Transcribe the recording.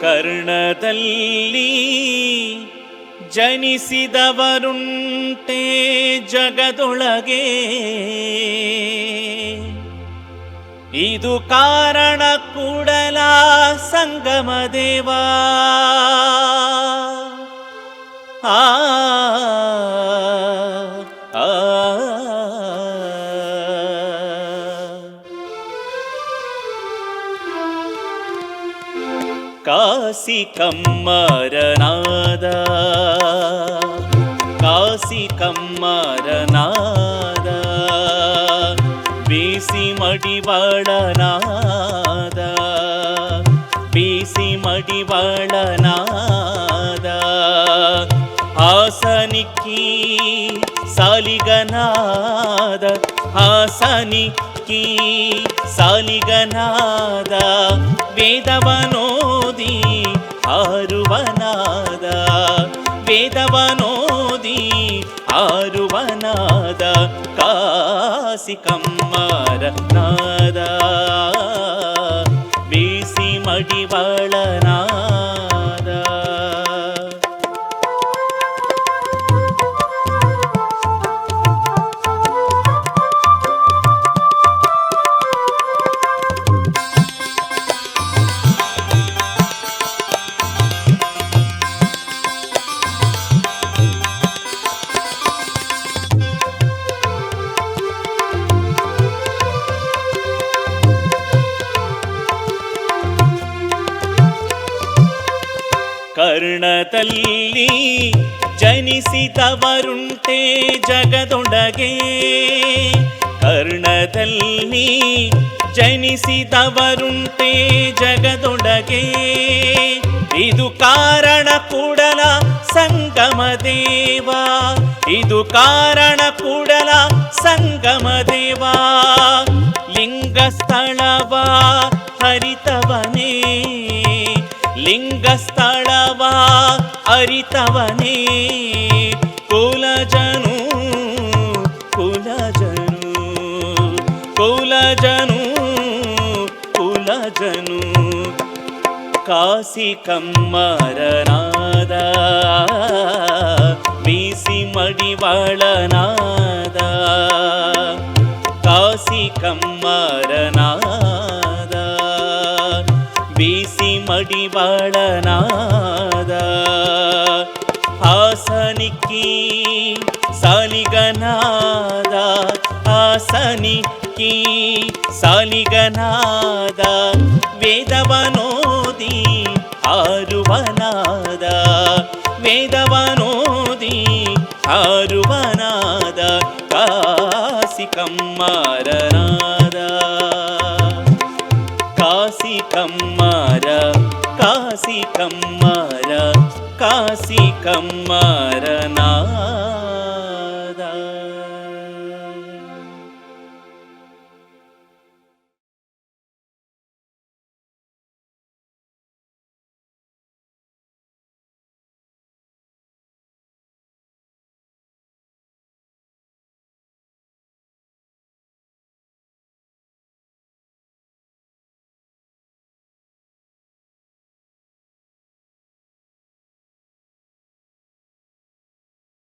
ಕರ್ಣದಲ್ಲಿ ಜನಿಸಿದವರುಂಟೆ ಜಗದೊಳಗೆ. ಇದು ಕಾರಣ ಕೂಡಲ ಸಂಗಮ ದೇವಾ. కాశీ కమ్మరనాద కాశీ కమ్మరనాద బీసి మడివాళనాద బీసి మడివాళనాద హాసనికి సాలిగనాద హాసనికి సాలిగనాద వేదవనో ಆರುವನಾದ ವೇದವನೋದಿ ಆರುವನಾದ ಕಾಸಿ ಕಮ್ಮರನಾದ ಬೀಸಿ ಮಡಿವಾಳನಾದ. ಕರ್ಣದಲ್ಲಿ ಜನಿಸಿದವರುಂಟೆ ಜಗದೊಡಗೆ. ಕರ್ಣದಲ್ಲಿ ಜನಿಸಿದವರುಂಟೆ ಜಗದೊಡಗೆ. ಇದು ಕಾರಣ ಕೂಡಲ ಸಂಗಮ ದೇವ. ಇದು ಕಾರಣ ಕೂಡಲ ಸಂಗಮ ದೇವ. ಲಿಂಗ ಸ್ಥಳವ ಹರಿತವನೇ. ಲಿಂಗ ಸ್ಥಳವ ಅರಿತವನೇ. ಕುಲಜನು ಕುಲಜನು ಕುಲಜನು ಕುಲಜನು. ಕಾಸಿ ಕಮ್ಮರನಾದ ಬೀಸಿ ಮಡಿವಾಳನಾದ ಕಾಸಿ ಕಮ್ಮರನಾದ ಬೀಸಿ ಮಡಿವಾಳನಾದ ಹಾಸನಿಕ್ಕಿ ಸಾಲಿಗನಾದ ಹಾಸನಿಕ್ಕಿ ಸಾಲಿಗನಾದ ವೇದವನೋದಿ ಆರುವನಾದ ವೇದವನೋದಿ ಆರುವನಾದ ಕಾಸಿ ಕಮ್ಮರನಾದ कासि कम् कासि कम्ना